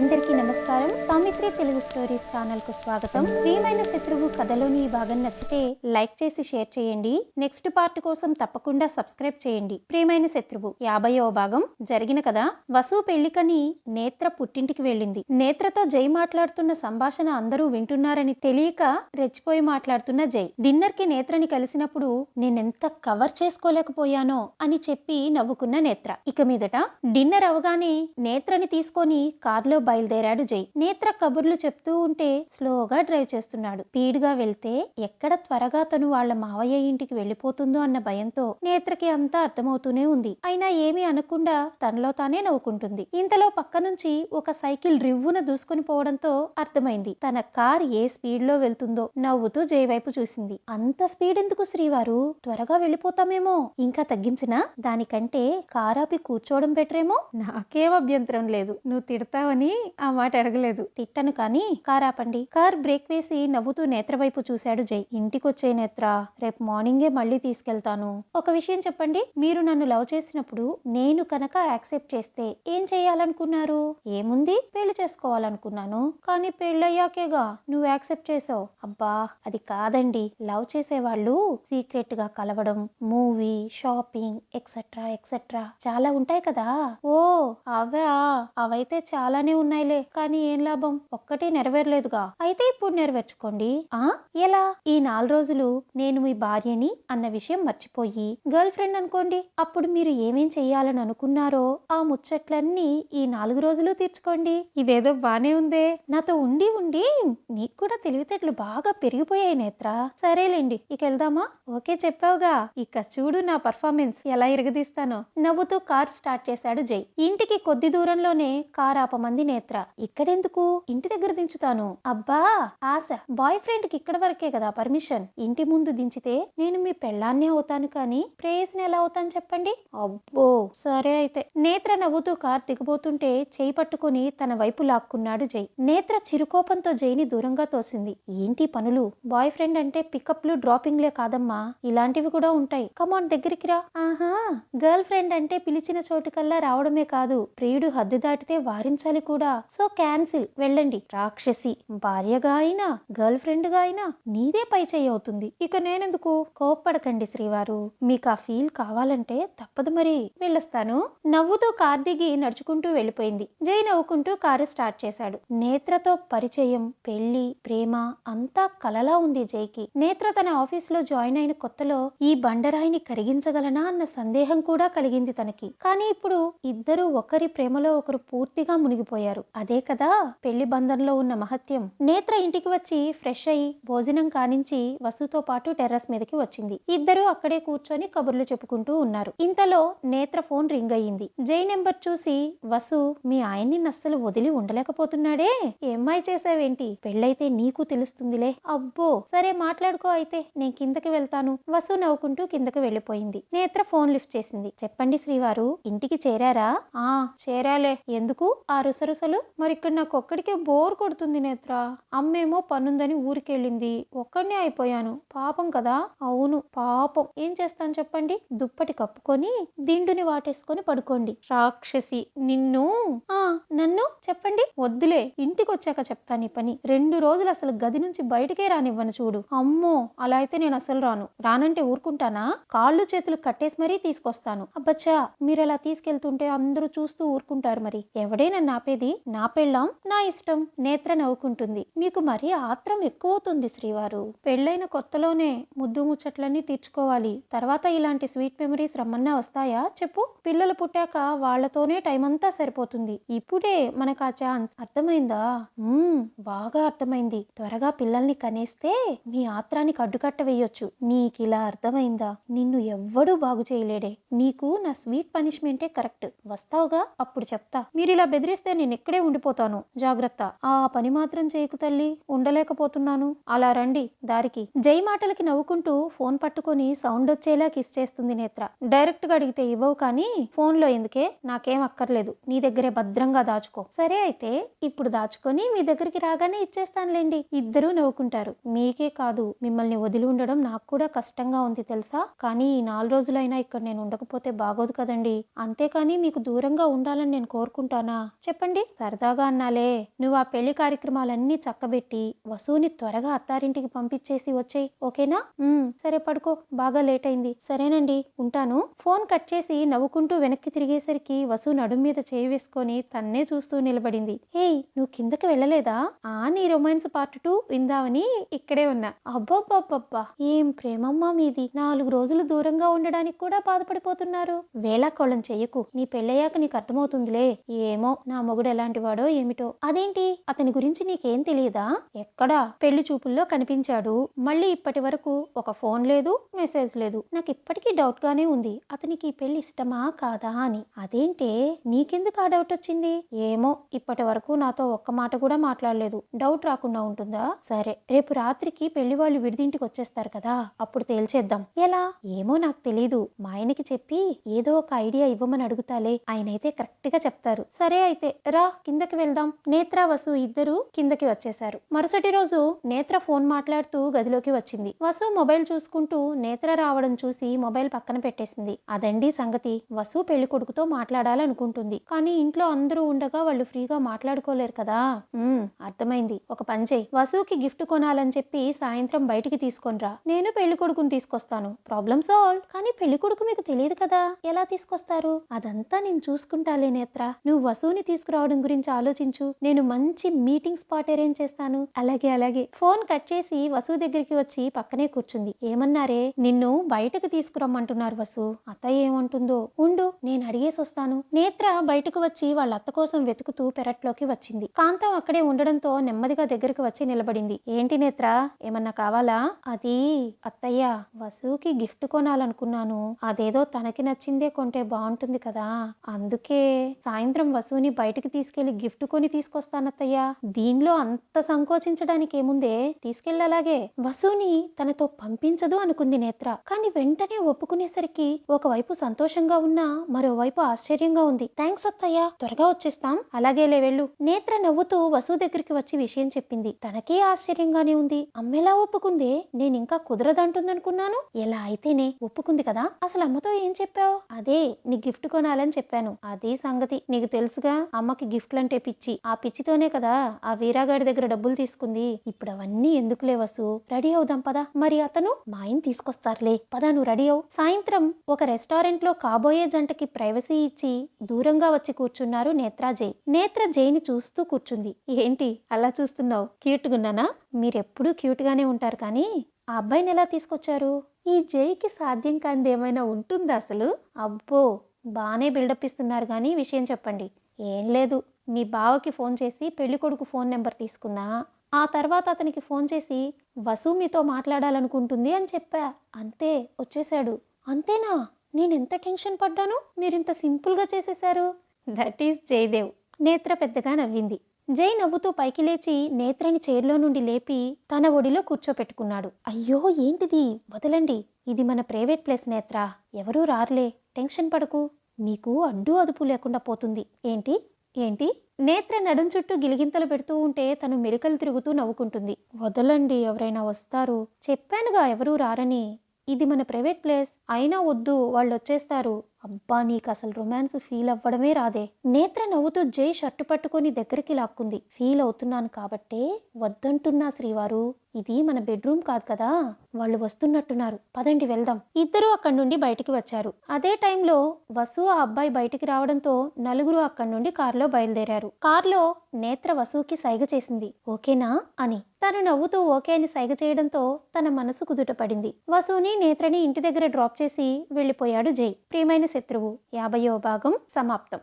అందరికీ నమస్కారం. సామిత్రి తెలుగు స్టోరీస్ ఛానల్కు స్వాగతం. ప్రియమైన శత్రువు కథలోని ఈ భాగం నచ్చితే లైక్ చేసి షేర్ చేయండి. నెక్స్ట్ పార్ట్ కోసం తప్పకుండా సబ్స్క్రైబ్ చేయండి. ప్రియమైన శత్రువు యాభైవ భాగం జరిగిన కదా వసు పెళ్ళికని నేత్ర పుట్టింటికి వెళ్ళింది. నేత్రతో జై మాట్లాడుతున్న సంభాషణ అందరూ వింటున్నారని తెలియక రెచ్చిపోయి మాట్లాడుతున్న జై. డిన్నర్కి నేత్రని కలిసినప్పుడు నేనెంత కవర్ చేసుకోలేకపోయానో అని చెప్పి నవ్వుకున్న నేత్ర. ఇక మీదట డిన్నర్ అవగానే నేత్రని తీసుకొని కార్లో బయలుదేరాడు జై. నేత్ర కబుర్లు చెప్తూ ఉంటే స్లోగా డ్రైవ్ చేస్తున్నాడు. స్పీడ్గా వెళ్తే ఎక్కడ త్వరగా తను వాళ్ళ మావయ్య ఇంటికి వెళ్ళిపోతుందో అన్న భయంతో నేత్రకి అంతా అర్థమవుతూనే ఉంది. అయినా ఏమీ అనకుండా తనలో తానే నవ్వుకుంటుంది. ఇంతలో పక్క నుంచి ఒక సైకిల్ రివ్వున దూసుకుని పోవడంతో అర్థమైంది. తన కార్ ఏ స్పీడ్లో వెళ్తుందో నవ్వుతూ జై వైపు చూసింది. అంత స్పీడ్ ఎందుకు శ్రీవారు? త్వరగా వెళ్ళిపోతామేమో? ఇంకా తగ్గించినా? దానికంటే కారాపి కూర్చోవడం బెటరేమో? నాకేం అభ్యంతరం లేదు. నువ్వు తిడతావని ఆ మాట అడగలేదు తిట్టను కానీ కార్ ఆపండి కార్ బ్రేక్ వేసి నవ్వుతూ నేత్ర వైపు చూశాడు జై. ఇంటికొచ్చే నేత్ర రేపు మార్నింగే మళ్ళీ తీసుకెళ్తాను. ఒక విషయం చెప్పండి. మీరు నన్ను లవ్ చేసినప్పుడు నేను కనుక యాక్సెప్ట్ చేస్తే ఏం చేయాలనుకున్నారు? ఏముంది? పెళ్ళి చేసుకోవాలనుకున్నాను. కానీ పెళ్ళయ్యాకేగా? నువ్వు యాక్సెప్ట్ చేసావు. అబ్బా అది కాదండి. లవ్ చేసేవాళ్ళు సీక్రెట్గా కలవడం మూవీ షాపింగ్ ఎక్సెట్రా ఎక్సెట్రా చాలా ఉంటాయి కదా? ఓ అవా అవైతే చాలానే ఉన్నాయిలే. కానీ ఏం లాభం? ఒక్కటి నెరవేరలేదుగా. అయితే ఇప్పుడు నెరవేర్చుకోండి. ఆ? ఎలా? ఈ నాలుగు రోజులు నేను మీ భార్యని అన్న విషయం మర్చిపోయి గర్ల్ ఫ్రెండ్ అనుకోండి అప్పుడు మీరు ఏమేం చెయ్యాలని అనుకున్నారో ఆ ముచ్చట్లన్నీ ఈ నాలుగు రోజులు తీర్చుకోండి. ఇదేదో బానే ఉందే. నాతో ఉండి ఉండి నీకు కూడా తెలివితేటలు బాగా పెరిగిపోయాయి నేత్ర. సరేలేండి ఇక వెళ్దామా? ఓకే చెప్పావుగా. ఇక చూడు నా పర్ఫార్మెన్స్. ఎలా ఇరగదీస్తానో. నవ్వుతూ కార్ స్టార్ట్ చేశాడు జై. ఇంటికి కొద్ది దూరంలోనే కార్ ఆపమంది నేత్ర. ఇక్కడెందుకు? ఇంటి దగ్గర దించుతాను. అబ్బా! ఆశ. బాయ్ ఫ్రెండ్కి ఇక్కడ వరకే కదా పర్మిషన్. ఇంటి ముందు దించితే నేను మీ పెళ్ళాన్నే అవుతాను కానీ ప్రేయస్ని ఎలా అవుతాను చెప్పండి? అబ్బో! సరే అయితే. నేత్ర నవ్వుతూ కార్ దిగబోతుంటే చేయి పట్టుకుని తన వైపు లాక్కున్నాడు జై. నేత్ర చిరుకోపంతో జైని దూరంగా తోసింది. ఏంటి పనులు? బాయ్ ఫ్రెండ్ అంటే పికప్లు డ్రాపింగ్లే కాదమ్మా. ఇలాంటివి కూడా ఉంటాయి. కమాన్ దగ్గరికి రా. ఆహా! గర్ల్ ఫ్రెండ్ అంటే పిలిచిన చోటుకల్లా రావడమే కాదు. ప్రియుడు హద్దు దాటితే వారించాలి కూడా. So cancel. వెళ్ళండి. రాక్షసి భార్యగా అయినా గర్ల్ ఫ్రెండ్గా అయినా నీదే పై చేయి అవుతుంది. ఇక నేనెందుకు? కోప్పడకండి శ్రీవారు. మీకు ఆ ఫీల్ కావాలంటే తప్పదు మరి. వెళ్ళొస్తాను. నవ్వుతూ కార్ దిగి నడుచుకుంటూ వెళ్ళిపోయింది. జై నవ్వుకుంటూ కారు స్టార్ట్ చేశాడు. నేత్రతో పరిచయం పెళ్ళి ప్రేమ అంతా కలలా ఉంది జైకి. నేత్ర తన ఆఫీసులో జాయిన్ అయిన కొత్తలో ఈ బండరాయిని కరిగించగలనా అన్న సందేహం కూడా కలిగింది తనకి. కానీ ఇప్పుడు ఇద్దరు ఒకరి ప్రేమలో ఒకరు పూర్తిగా మునిగిపోయారు. అదే కదా పెళ్ళి బంధంలో ఉన్న మహత్యం. నేత్ర ఇంటికి వచ్చి ఫ్రెష్ అయి భోజనం కానించి వసుతో పాటు టెర్రస్ మీదకి వచ్చింది. ఇద్దరూ అక్కడే కూర్చొని కబుర్లు చెప్పుకుంటూ ఉన్నారు. ఇంతలో నేత్ర ఫోన్ రింగ్ అయ్యింది. జై నెంబర్ చూసి వసు మీ ఆయన్ని నస్సలు వదిలి ఉండలేకపోతున్నాడే? ఏమ్మాయి చేసావేంటి పెళ్ళైతే నీకు తెలుస్తుందిలే. అబ్బో సరే మాట్లాడుకో అయితే నేను కిందకి వెళ్తాను. వసు నవ్వుకుంటూ కిందకి వెళ్ళిపోయింది. నేత్ర ఫోన్ లిఫ్ట్ చేసింది. చెప్పండి శ్రీవారు ఇంటికి చేరారా? ఆ చేరాలే. ఎందుకు? ఆ రుసరుసలు? మరి ఇక్కడ నాకు ఒక్కడికే బోర్ కొడుతుంది నేత్ర. అమ్మేమో పనుందని ఊరికెళ్ళింది. ఒక్కడినే అయిపోయాను. పాపం కదా? అవును పాపం. ఏం చేస్తాను చెప్పండి? దుప్పటి కప్పుకొని దిండుని వాటేసుకొని పడుకోండి. రాక్షసి నిన్ను? ఆ నన్ను? చెప్పండి. వద్దులే ఇంటికి వచ్చాక చెప్తాను ఈ పని. రెండు రోజులు అసలు గది నుంచి బయటకే రానివ్వను చూడు. అమ్మో అలా అయితే నేను అసలు రాను. రానంటే ఊరుకుంటానా? కాళ్ళు చేతులు కట్టేసి మరీ తీసుకొస్తాను. అబ్బచ్చా మీరు అలా తీసుకెళ్తుంటే అందరూ చూస్తూ ఊరుకుంటారు మరి. ఎవడే నన్ను ఆపేది? నాపే పెళ్ళాం నా ఇష్టం. నేత్ర నవ్వుకుంటుంది. మీకు మరీ ఆత్రం ఎక్కువ అవుతుంది శ్రీవారు. పెళ్ళైన కొత్తలోనే ముద్దు ముచ్చట్లన్నీ తీర్చుకోవాలి. తర్వాత ఇలాంటి స్వీట్ మెమరీస్ రమ్మన్నా వస్తాయా? చెప్పు. పిల్లలు పుట్టాక వాళ్ళతోనే టైం అంతా సరిపోతుంది. ఇప్పుడే మనకు ఆ ఛాన్స్. అర్థమైందా? బాగా అర్థమైంది. త్వరగా పిల్లల్ని కనేస్తే మీ ఆత్రానికి అడ్డుకట్ట వేయొచ్చు. నీకిలా అర్థమైందా? నిన్ను ఎవ్వడూ బాగు చేయలేడే. నీకు నా స్వీట్ పనిష్మెంటే కరెక్ట్. వస్తావుగా? అప్పుడు చెప్తా. మీరు ఇలా బెదిరిస్తే నేను ఇక్కడే పోతాను జాగ్రత్త. ఆ పని మాత్రం చేయకు తల్లి. ఉండలేకపోతున్నాను. అలా రండి. దారికి. జై మాటలకి నవ్వుకుంటూ ఫోన్ పట్టుకొని సౌండ్ వచ్చేలా కిస్ చేస్తుంది నేత్ర. డైరెక్ట్గా అడిగితే ఇవ్వవు కానీ ఫోన్లో ఎందుకే? నాకేం అక్కర్లేదు. నీ దగ్గరే భద్రంగా దాచుకో. సరే అయితే ఇప్పుడు దాచుకొని మీ దగ్గరికి రాగానే ఇచ్చేస్తానులేండి. ఇద్దరూ నవ్వుకుంటారు. మీకే కాదు. మిమ్మల్ని వదిలి ఉండడం నాకు కూడా కష్టంగా ఉంది తెలుసా? కానీ ఈ నాలుగు రోజులైనా ఇక్కడ నేను ఉండకపోతే బాగోదు కదండి. అంతేకాని మీకు దూరంగా ఉండాలని నేను కోరుకుంటానా? చెప్పండి. సరదాగా ప్రేమగా అన్నాలే. నువ్వు ఆ పెళ్ళి కార్యక్రమాలన్నీ చక్కబెట్టి వసుని త్వరగా అత్తారింటికి పంపించేసి వచ్చేయి. ఓకేనా? సరే పడుకో. బాగా లేట్ అయింది సరేనండి. ఉంటాను. ఫోన్ కట్ చేసి నవ్వుకుంటూ వెనక్కి తిరిగేసరికి వసు నడుం మీద చేయి వేసుకొని తన్నే చూస్తూ నిలబడింది. హేయ్ నువ్వు కిందకి వెళ్ళలేదా? ఆ నీ రొమాన్స్ పార్ట్ టూ విందామని ఇక్కడే ఉన్నా. అబ్బబ్బబ్బబ్బా! ఏం ప్రేమమ్మా మీది. నాలుగు రోజులు దూరంగా ఉండడానికి కూడా బాధపడిపోతున్నారు. వేళాకోళం చెయ్యకు. నీ పెళ్ళయ్యాక నీకు అర్థమవుతుందిలే. ఏమో నా మొగుడు ఎలాంటి వాడో ఏమిటో? అదేంటి? అతని గురించి నీకేం తెలియదా ఎక్కడా? పెళ్ళి చూపుల్లో కనిపించాడు. మళ్ళీ ఇప్పటి వరకు ఒక ఫోన్ లేదు మెసేజ్ లేదు. నాకు ఇప్పటికీ డౌట్ గానే ఉంది. అతనికి ఈ పెళ్ళి ఇష్టమా కాదా అని. అదేంటే నీకెందుకు ఆ డౌట్ వచ్చింది? ఏమో ఇప్పటి వరకు నాతో ఒక్క మాట కూడా మాట్లాడలేదు. డౌట్ రాకుండా ఉంటుందా? సరే రేపు రాత్రికి పెళ్ళి వాళ్ళు విడిదింటికి వచ్చేస్తారు కదా అప్పుడు తేల్చేద్దాం. ఎలా? ఏమో నాకు తెలీదు. మా ఆయనకి చెప్పి ఏదో ఒక ఐడియా ఇవ్వమని అడుగుతాలే. ఆయనైతే కరెక్ట్గా చెప్తారు. సరే అయితే రా కిందకి వెళ్దాం. నేత్ర వసు ఇద్దరు కిందకి వచ్చేశారు. మరుసటి రోజు నేత్ర ఫోన్ మాట్లాడుతూ గదిలోకి వచ్చింది. వసు మొబైల్ చూసుకుంటూ నేత్ర రావడం చూసి మొబైల్ పక్కన పెట్టేసింది. అదండి సంగతి. వసు పెళ్ళి కొడుకుతో మాట్లాడాలనుకుంటుంది. కానీ ఇంట్లో అందరూ ఉండగా వాళ్ళు ఫ్రీగా మాట్లాడుకోలేరు కదా. అర్థమైంది. ఒక పని చేయి. వసుకి గిఫ్ట్ కొనాలని చెప్పి సాయంత్రం బయటికి తీసుకొనిరా నేను పెళ్ళి కొడుకుని తీసుకొస్తాను. ప్రాబ్లమ్ సాల్వ్ కానీ పెళ్ళి కొడుకు మీకు తెలియదు కదా. ఎలా తీసుకొస్తారు? అదంతా నేను చూసుకుంటాలే నేత్ర. నువ్వు వసువుని తీసుకురావడం గురించి ఆలోచించు. నేను మంచి మీటింగ్ స్పాట్ అరేంజ్ చేస్తాను. అలాగే అలాగే. ఫోన్ కట్ చేసి వసు దగ్గరికి వచ్చి పక్కనే కూర్చుంది. ఏమన్నారే? నిన్ను బయటకు తీసుకురమ్మంటున్నారు వసు. అత్త ఏమంటుందో? ఉండు నేను అడిగేసి వస్తాను. నేత్ర బయటకు వచ్చి వాళ్ళ అత్త కోసం వెతుకుతూ పెరట్లోకి వచ్చింది. కాంతం అక్కడే ఉండడంతో నెమ్మదిగా దగ్గరికి వచ్చి నిలబడింది. ఏంటి నేత్ర? ఏమన్నా కావాలా? అది అత్తయ్య వసుకి గిఫ్ట్ కొనాలనుకున్నాను. అదేదో తనకి నచ్చిందే కొంటే బాగుంటుంది కదా. అందుకే సాయంత్రం వసుని బయటకు తీసుకెళ్ళి గిఫ్ట్ పెట్టుకొని తీసుకొస్తానత్తయ్యా. దీనిలో అంత సంకోచించడానికి ఏముందే? తీసుకెళ్ళలాగే వసుని తనతో పంపించదు అనుకుంది నేత్ర. కానీ వెంటనే ఒప్పుకునేసరికి ఒకవైపు సంతోషంగా ఉన్నా మరోవైపు ఆశ్చర్యంగా ఉంది. థ్యాంక్స్ అత్తయ్య. త్వరగా వచ్చేస్తాం. అలాగేలే వెళ్ళు. నేత్ర నవ్వుతూ వసు దగ్గరికి వచ్చి విషయం చెప్పింది. తనకే ఆశ్చర్యంగానే ఉంది. అమ్మెలా ఒప్పుకుందే? నేను ఇంకా కుదరదంటుందనుకున్నాను. ఎలా అయితేనే. ఒప్పుకుంది కదా. అసలు అమ్మతో ఏం చెప్పావు? అదే నీ గిఫ్ట్ కొనాలని చెప్పాను. అదే సంగతి. నీకు తెలుసుగా. అమ్మకి గిఫ్ట్లంటే పిచ్చి. ఆ పిచ్చితోనే కదా ఆ వీరాగాడి దగ్గర డబ్బులు తీసుకుంది. ఇప్పుడు అవన్నీ ఎందుకులే వసు? రెడీ అవుదాం పదా. మరి అతను మా ఆయన తీసుకొస్తారులే. పదా నువ్వు రెడీ అవు. సాయంత్రం ఒక రెస్టారెంట్లో కాబోయే జంటకి ప్రైవసీ ఇచ్చి దూరంగా వచ్చి కూర్చున్నారు నేత్రా జై నేత్ర జైని చూస్తూ కూర్చుంది. ఏంటి అలా చూస్తున్నావు? క్యూట్ గున్నానా మీరెప్పుడూ క్యూట్ గానే ఉంటారు కానీ ఆ అబ్బాయిని ఎలా తీసుకొచ్చారు? ఈ జైకి సాధ్యం కానిది ఏమైనా ఉంటుందా అసలు? అబ్బో! బాగానే బిల్డప్ ఇస్తున్నారు కానీ విషయం చెప్పండి. ఏం లేదు. మీ బావకి ఫోన్ చేసి పెళ్ళి కొడుకు ఫోన్ నెంబర్ తీసుకున్నా ఆ తర్వాత అతనికి ఫోన్ చేసి వసు మీతో మాట్లాడాలనుకుంటుంది అని చెప్పా. అంతే వచ్చేసాడు అంతేనా? నేను ఎంత టెన్షన్ పడ్డాను? మీరు ఇంత సింపుల్గా చేసేశారు? That is Jayadev. నేత్ర పెద్దగా నవ్వింది. జై నవ్వుతూ పైకి లేచి నేత్రని చైర్లో నుండి లేపి తన ఒడిలో కూర్చోపెట్టుకున్నాడు. అయ్యో ఏంటిది? వదలండి. ఇది మన ప్రైవేట్ ప్లేస్ నేత్ర. ఎవరూ రారులే. టెన్షన్ పడకు. నీకు అడ్డు అదుపు లేకుండా పోతుంది. ఏంటి? ఏంటి? నేత్ర నడుం చుట్టూ గిలిగింతలు పెడుతూ ఉంటే తను మెలికలు తిరుగుతూ నవ్వుకుంటుంది. వదలండి ఎవరైనా వస్తారు. చెప్పానుగా ఎవరూ రారని. ఇది మన ప్రైవేట్ ప్లేస్. అయినా వద్దు వాళ్ళు వచ్చేస్తారు అబ్బా నీకు అసలు రొమాన్స్ ఫీల్ అవ్వడమే రాదే. నేత్ర నవ్వుతూ జై షర్టు పట్టుకొని దగ్గరికి లాక్కుంది. ఫీల్ అవుతున్నాను కాబట్టే వద్దంటున్నా శ్రీవారు. ఇది మన బెడ్రూమ్ కాదు కదా? వాళ్ళు వస్తున్నట్టున్నారు. పదండి వెళ్దాం. ఇద్దరూ అక్కడి నుండి బయటికి వచ్చారు. అదే టైంలో వసు ఆ అబ్బాయి బయటికి రావడంతో నలుగురు అక్కడి నుండి కారులో బయలుదేరారు. కారులో నేత్ర వసుకి సైగ చేసింది. ఓకేనా? అని. తను నవ్వుతూ ఓకే అని సైగ చేయడంతో తన మనసు కుదుటపడింది. వసుని నేత్రని ఇంటి దగ్గర డ్రాప్ చేసి వెళ్ళిపోయాడు జై. ప్రియమైన శత్రువు యాభయో భాగం సమాప్తం.